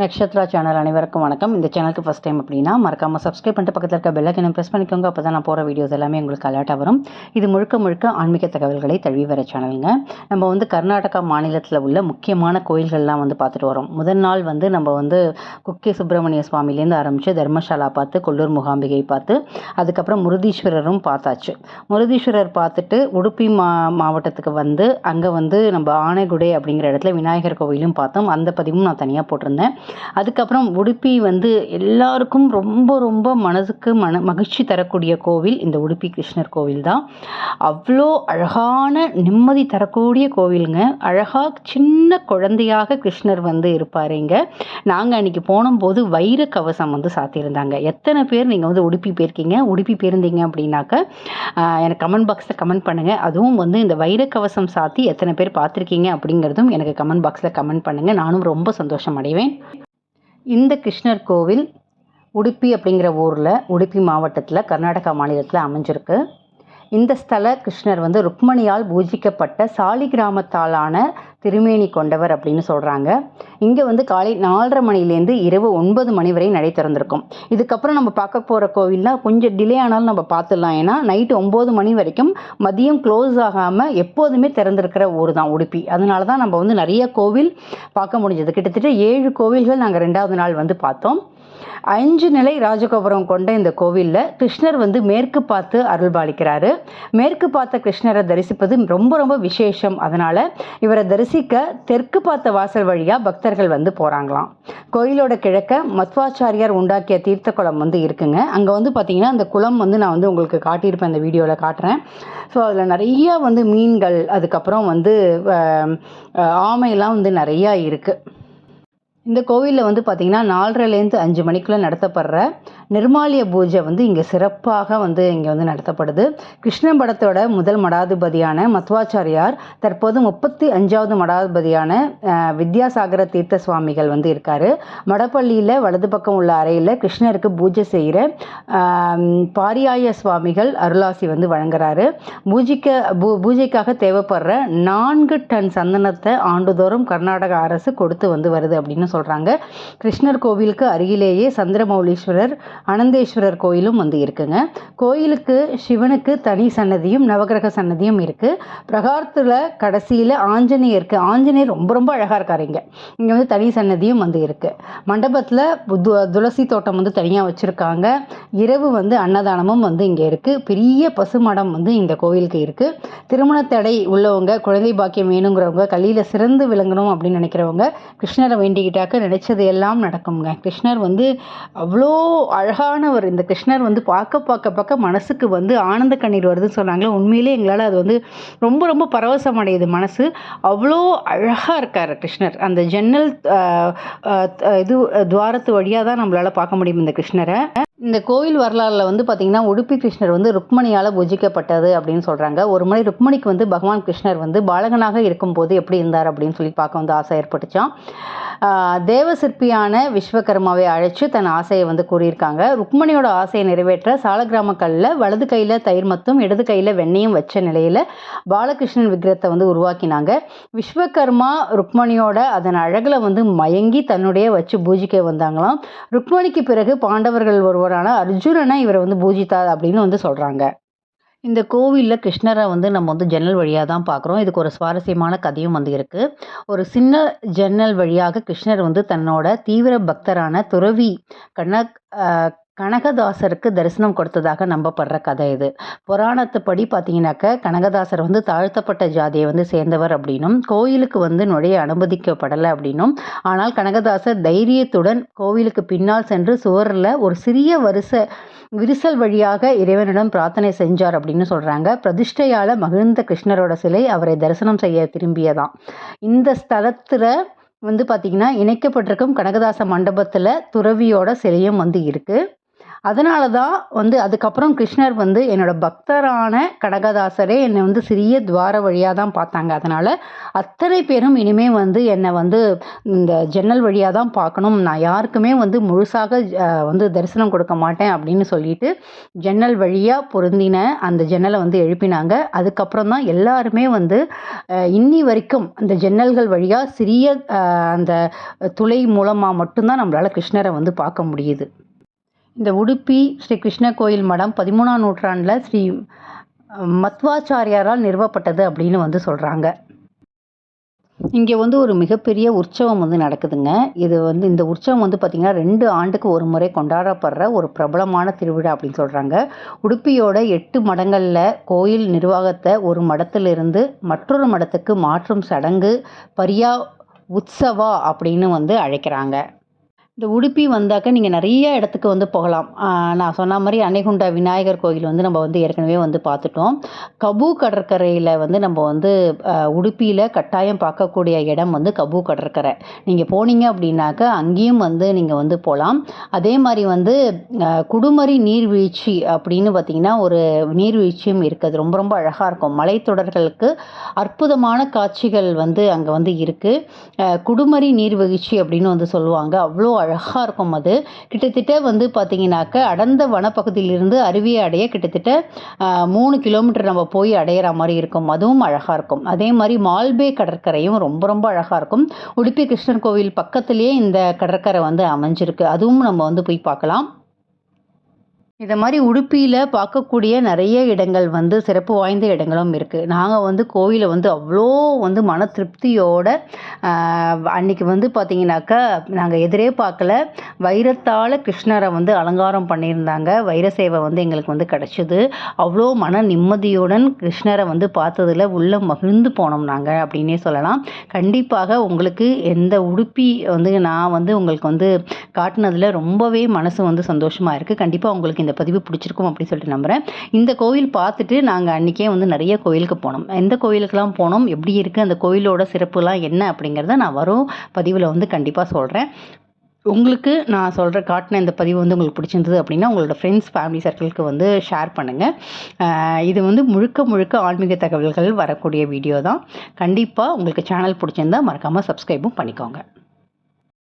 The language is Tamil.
நக்ஷத்ரா சேனல் அனைவருக்கும் வணக்கம். இந்த சேனலுக்கு ஃபஸ்ட் டைம் அப்படின்னா மறக்காமல் சப்ஸ்கிரைப் பண்ணிட்டு பக்கத்தில் இருக்க பெல்லைக்கனை ப்ரெஸ் பண்ணிக்கோங்க. அப்போ தான் நான் போகிற வீடியோஸ் எல்லாமே உங்களுக்கு அலர்ட்டாக வரும். இது முழுக்க முழுக்க ஆன்மீக தகவல்களை தழுவி வர சேனலுங்க நம்ம வந்து கர்நாடகா மாநிலத்தில் உள்ள முக்கியமான கோயில்கள்லாம் வந்து பார்த்துட்டு வரோம். முதல் நாள் வந்து நம்ம வந்து குக்கே சுப்பிரமணிய சுவாமிலேருந்து ஆரம்பித்து தர்மசாலா பார்த்து கொல்லூர் முகாம்பிகை பார்த்து அதுக்கப்புறம் முருதீஸ்வரரும் பார்த்தாச்சு. முருதீஸ்வரர் பார்த்துட்டு உடுப்பி மா மாவட்டத்துக்கு வந்து அங்கே வந்து நம்ம ஆனைகுடை அப்படிங்கிற இடத்துல விநாயகர் கோவிலும் பார்த்தோம். அந்த பதிவும் நான் தனியாக போட்டிருந்தேன். அதுக்கப்புறம் உடுப்பி வந்து எல்லாருக்கும் ரொம்ப ரொம்ப மனதுக்கு மன மகிழ்ச்சி தரக்கூடிய கோவில் இந்த உடுப்பி கிருஷ்ணர் கோவில் தான். அவ்வளோ அழகான நிம்மதி தரக்கூடிய கோவிலுங்க. அழகாக சின்ன குழந்தையாக கிருஷ்ணர் வந்து இருப்பார் இங்கே. நாங்கள் அன்றைக்கி போனபோது வைர கவசம் வந்து சாத்தியிருந்தாங்க. எத்தனை பேர் நீங்கள் வந்து உடுப்பி போயிருக்கீங்க? உடுப்பி போயிருந்தீங்க அப்படின்னாக்க எனக்கு கமெண்ட் பாக்ஸில் கமெண்ட் பண்ணுங்கள் அதுவும் வந்து இந்த வைர கவசம் சாத்தி எத்தனை பேர் பார்த்துருக்கீங்க அப்படிங்கிறதும் எனக்கு கமெண்ட் பாக்ஸில் கமெண்ட் பண்ணுங்கள் நானும் ரொம்ப சந்தோஷம் அடைவேன். இந்த கிருஷ்ணர் கோவில் உடுப்பி அப்படிங்கிற ஊரில் உடுப்பி மாவட்டத்தில் கர்நாடகா மாநிலத்தில் அமைஞ்சிருக்கு. இந்த ஸ்தல கிருஷ்ணர் வந்து ருக்மணியால் பூஜிக்கப்பட்ட சாலி கிராமத்தாலான திருமேனி கொண்டவர் அப்படின்னு சொல்கிறாங்க இங்கே வந்து காலை நாலரை மணிலேருந்து இரவு ஒன்பது மணி வரை நடை திறந்திருக்கும். இதுக்கப்புறம் நம்ம பார்க்க போகிற கோவில்னால் கொஞ்சம் டிலே ஆனாலும் நம்ம பார்த்துடலாம். ஏன்னா நைட்டு ஒம்பது மணி வரைக்கும் மதியம் க்ளோஸ் ஆகாமல் எப்போதுமே திறந்திருக்கிற ஊர் தான் உடுப்பி. அதனால தான் நம்ம வந்து நிறைய கோவில் பார்க்க முடிஞ்சது. கிட்டத்தட்ட ஏழு கோவில்கள் நாங்கள் ரெண்டாவது நாள் வந்து பார்த்தோம். அஞ்சு நிலை ராஜகோபுரம் கொண்ட இந்த கோவிலில் கிருஷ்ணர் வந்து மேற்கு பார்த்து அருள்பாலிக்கிறாரு. மேற்கு பார்த்த கிருஷ்ணரை தரிசிப்பது ரொம்ப ரொம்ப விசேஷம். அதனால் இவரை தரிசிக்க தெற்கு பார்த்த வாசல் வழியாக பக்தர்கள் வந்து போகிறாங்களாம் கோயிலோட கிழக்க மத்வாச்சாரியார் உண்டாக்கிய தீர்த்த குளம் வந்து இருக்குங்க. அங்கே வந்து பார்த்திங்கன்னா அந்த குளம் வந்து நான் வந்து உங்களுக்கு காட்டியிருப்பேன். அந்த வீடியோவில் காட்டுறேன். ஸோ அதில் நிறைய வந்து மீன்கள் அதுக்கப்புறம் வந்து ஆமையெல்லாம் வந்து நிறையா இருக்குது இந்த கோவிலில் வந்து பார்த்திங்கன்னா நாலரைலேருந்து அஞ்சு மணிக்குள்ளே நடத்தப்படுற நிர்மாலிய பூஜை வந்து இங்கே சிறப்பாக வந்து இங்கே வந்து நடத்தப்படுது. கிருஷ்ண படத்தோட முதல் மடாதிபதியான மத்வாச்சாரியார் தற்போது முப்பத்தி அஞ்சாவது மடாதிபதியான வித்யாசாகர தீர்த்த சுவாமிகள் வந்து இருக்கார். மடப்பள்ளியில் வலது பக்கம் உள்ள அறையில் கிருஷ்ணருக்கு பூஜை செய்கிற பாரியாய சுவாமிகள் அருளாசி வந்து வழங்குறாரு. பூஜைக்க பூ பூஜைக்காக தேவைப்படுற நான்கு டன் சந்தனத்தை ஆண்டுதோறும் கர்நாடக அரசு கொடுத்து வந்து வருது அப்படின்னு சொல்கிறாங்க கிருஷ்ணர் கோவிலுக்கு அருகிலேயே சந்திரமௌலீஸ்வரர் அனந்தேஸ்வரர் கோயிலும் வந்து இருக்குங்க. கோயிலுக்கு சிவனுக்கு தனி சன்னதியும் நவகிரக சன்னதியும் இருக்குது பிரகாரத்தில் கடைசியில் ஆஞ்சநேயருக்கு ஆஞ்சநேயர் ரொம்ப ரொம்ப அழகாக இருக்கார் இங்கே. இங்கே வந்து தனி சன்னதியும் வந்து இருக்குது மண்டபத்தில் துளசி தோட்டம் வந்து தனியாக வச்சுருக்காங்க. இரவு வந்து அன்னதானமும் வந்து இங்கே இருக்குது பெரிய பசுமடம் வந்து இந்த கோயிலுக்கு இருக்குது திருமண தடை உள்ளவங்க குழந்தை பாக்கியம் வேணுங்கிறவங்க கல்லியில் சிறந்து விளங்கணும் அப்படின்னு நினைக்கிறவங்க கிருஷ்ணரை வேண்டிக்கிட்டாக்க நினைச்சது எல்லாம் நடக்குங்க கிருஷ்ணர் வந்து அவ்வளோ அழகானவர். இந்த கிருஷ்ணர் வந்து பார்க்க பார்க்க பார்க்க மனசுக்கு வந்து ஆனந்த கண்ணீர் வருதுன்னு சொன்னாங்களே. உண்மையிலே எங்களால் அது வந்து ரொம்ப ரொம்ப பரவசம் அடையுது மனசு. அவ்வளோ அழகாக இருக்கார் கிருஷ்ணர். அந்த ஜன்னல் இது துவாரத்து வழியாக தான் நம்மளால் பார்க்க முடியும் இந்த கிருஷ்ணரை. இந்த கோயில் வரலாறில் வந்து பார்த்திங்கன்னா உடுப்பி கிருஷ்ணர் வந்து ருக்மணியால் பூஜிக்கப்பட்டது அப்படின்னு சொல்கிறாங்க ஒரு முறை ருக்மணிக்கு வந்து பகவான் கிருஷ்ணர் வந்து பாலகனாக இருக்கும்போது எப்படி இருந்தார் அப்படின்னு சொல்லி பார்க்க வந்து ஆசை ஏற்பட்டுச்சான் தேவ சிற்பியான விஸ்வகர்மாவை அழைச்சு தன் ஆசையை வந்து கூறியிருக்காங்க. ருக்மணியோட ஆசையை நிறைவேற்ற சாலகிராம கல்லில் வலது கையில் தயிர் மத்தும் இடது கையில் வெண்ணையும் வச்ச நிலையில் பாலகிருஷ்ணன் விக்கிரத்தை வந்து உருவாக்கினாங்க. விஸ்வகர்மா ருக்மணியோட அதன் அழகில் வந்து மயங்கி தன்னுடைய வச்சு பூஜிக்க வந்தாங்களாம். ருக்மணிக்கு பிறகு பாண்டவர்கள் ஒருவரான அர்ஜுனனை இவரை வந்து பூஜித்தார் அப்படின்னு வந்து சொல்கிறாங்க இந்த கோவிலில் கிருஷ்ணரை வந்து நம்ம வந்து ஜன்னல் வழியாக தான் பார்க்குறோம். இதுக்கு ஒரு சுவாரஸ்யமான கதையும் வந்து இருக்குது ஒரு சின்ன ஜன்னல் வழியாக கிருஷ்ணர் வந்து தன்னோட தீவிர பக்தரான துறவி கண்ண கனகதாசருக்கு தரிசனம் கொடுத்ததாக நம்பப்படுற கதை இது. புராணத்துப்படி பார்த்தீங்கன்னாக்க கனகதாசர் வந்து தாழ்த்தப்பட்ட ஜாதியை வந்து சேர்ந்தவர் அப்படின்னும் கோயிலுக்கு வந்து நுழைய அனுமதிக்கப்படலை அப்படின்னும். ஆனால் கனகதாசர் தைரியத்துடன் கோவிலுக்கு பின்னால் சென்று சுவரில் ஒரு சிறிய வரிசை விரிசல் வழியாக இறைவனிடம் பிரார்த்தனை செஞ்சார் அப்படின்னு சொல்கிறாங்க பிரதிஷ்டையால் மகிழ்ந்த கிருஷ்ணரோட சிலை அவரை தரிசனம் செய்ய திரும்பியதான் இந்த ஸ்தலத்தில் வந்து பார்த்திங்கன்னா இணைக்கப்பட்டிருக்கும் கனகதாச மண்டபத்தில் துறவியோட சிலையும் வந்து இருக்குது அதனால தான் வந்து அதுக்கப்புறம் கிருஷ்ணர் வந்து என்னோட பக்தரான கனகதாசரே என்னை வந்து சிறிய துவார வழியாக தான் பார்த்தாங்க. அதனால் அத்தனை பேரும் இனிமேல் வந்து என்னை வந்து இந்த ஜன்னல் வழியாக தான் பார்க்கணும். நான் யாருக்குமே வந்து முழுசாக வந்து தரிசனம் கொடுக்க மாட்டேன் அப்படின்னு சொல்லிட்டு ஜன்னல் வழியாக பொருந்தின அந்த ஜன்னலை வந்து எழுப்பினாங்க. அதுக்கப்புறம் தான் எல்லாருமே வந்து இன்னி வரைக்கும் அந்த ஜன்னல்கள் வழியாக சிறிய அந்த துளை மூலமாக மட்டும்தான் நம்மளால் கிருஷ்ணரை வந்து பார்க்க முடியுது. இந்த உடுப்பி ஸ்ரீ கிருஷ்ண கோயில் மடம் பதிமூணாம் நூற்றாண்டில் ஸ்ரீ மத்வாச்சாரியாரால் நிறுவப்பட்டது அப்படின்னு வந்து சொல்கிறாங்க இங்கே வந்து ஒரு மிகப்பெரிய உற்சவம் வந்து நடக்குதுங்க. இது வந்து இந்த உற்சவம் வந்து பார்த்திங்கன்னா ரெண்டு ஆண்டுக்கு ஒரு முறை கொண்டாடப்படுற ஒரு பிரபலமான திருவிழா அப்படின்னு சொல்கிறாங்க உடுப்பியோட எட்டு மடங்களில் கோயில் நிர்வாகத்தை ஒரு மடத்திலிருந்து மற்றொரு மடத்துக்கு மாற்றும் சடங்கு பரியா உற்சவா அப்படின்னு வந்து அழைக்கிறாங்க. இந்த உடுப்பி வந்தாக்க நீங்கள் நிறைய இடத்துக்கு வந்து போகலாம். நான் சொன்ன மாதிரி அன்னைகுண்டா விநாயகர் கோயில் வந்து நம்ம வந்து ஏற்கனவே வந்து பார்த்துட்டோம். கபு கடற்கரையில் வந்து நம்ம வந்து உடுப்பியில் கட்டாயம் பார்க்கக்கூடிய இடம் வந்து கபு கடற்கரை. நீங்கள் போனீங்க அப்படின்னாக்க அங்கேயும் வந்து நீங்கள் வந்து போகலாம் அதே மாதிரி வந்து குடுமரி நீர்வீழ்ச்சி அப்படின்னு பார்த்தீங்கன்னா ஒரு நீர்வீழ்ச்சியும் இருக்குது ரொம்ப ரொம்ப அழகாக இருக்கும். மலைத்தொடர்களுக்கு அற்புதமான காட்சிகள் வந்து அங்கே வந்து இருக்குது குடுமரி நீர்வீழ்ச்சி அப்படின்னு வந்து சொல்லுவாங்க. அவ்வளோ அழகாக இருக்கும் அது. கிட்டத்தட்ட வந்து பார்த்தீங்கன்னாக்க அடர்ந்த வனப்பகுதியிலிருந்து அருவியை அடைய கிட்டத்தட்ட மூணு கிலோமீட்டர் நம்ம போய் அடையிற மாதிரி இருக்கும். அதுவும் அழகாக இருக்கும். அதே மாதிரி மால்பே கடற்கரையும் ரொம்ப ரொம்ப அழகாக இருக்கும். உடுப்பி கிருஷ்ணர் கோவில் பக்கத்துலேயே இந்த கடற்கரை வந்து அமைஞ்சிருக்கு. அதுவும் நம்ம வந்து போய் பார்க்கலாம். இதை மாதிரி உடுப்பியில் பார்க்கக்கூடிய நிறைய இடங்கள் வந்து சிறப்பு வாய்ந்த இடங்களும் இருக்குது நாங்கள் வந்து கோயிலை வந்து அவ்வளோ வந்து மன திருப்தியோட அன்றைக்கி அன்னைக்கு வந்து பார்த்தீங்கன்னாக்கா நாங்கள் எதிரே பார்க்கல வைரத்தால் கிருஷ்ணரை வந்து அலங்காரம் பண்ணியிருந்தாங்க. வைர சேவை வந்து எங்களுக்கு வந்து கிடச்சிது. அவ்வளோ மன நிம்மதியுடன் கிருஷ்ணரை வந்து பார்த்ததுல உள்ள மகிழ்ந்து போனோம் நாங்கள் அப்படின்னே சொல்லலாம். கண்டிப்பாக உங்களுக்கு எந்த உடுப்பி வந்து நான் வந்து உங்களுக்கு வந்து காட்டினதில் ரொம்பவே மனசு வந்து சந்தோஷமாக இருக்குது கண்டிப்பாக உங்களுக்கு இந்த பதிவு பிடிச்சிருக்கும் அப்படின்னு சொல்லிட்டு நம்புகிறேன் இந்த கோவில் பார்த்துட்டு நாங்கள் அன்றைக்கே வந்து நிறைய கோயிலுக்கு போனோம். எந்த கோயிலுக்கெல்லாம் போனோம்? எப்படி இருக்குது அந்த கோயிலோட சிறப்புலாம் என்ன அப்படிங்கிறத நான் வரும் பதிவில் வந்து கண்டிப்பாக சொல்கிறேன் உங்களுக்கு நான் சொல்கிற காட்டின இந்த பதிவு வந்து உங்களுக்கு பிடிச்சிருந்தது அப்படின்னா உங்களோட ஃப்ரெண்ட்ஸ் ஃபேமிலி சர்க்கிளுக்கு வந்து ஷேர் பண்ணுங்கள் இது வந்து முழுக்க முழுக்க ஆன்மீக தகவல்கள் வரக்கூடிய வீடியோ தான். கண்டிப்பாக உங்களுக்கு சேனல் பிடிச்சிருந்தா மறக்காமல் சப்ஸ்கிரைபும் பண்ணிக்கோங்க.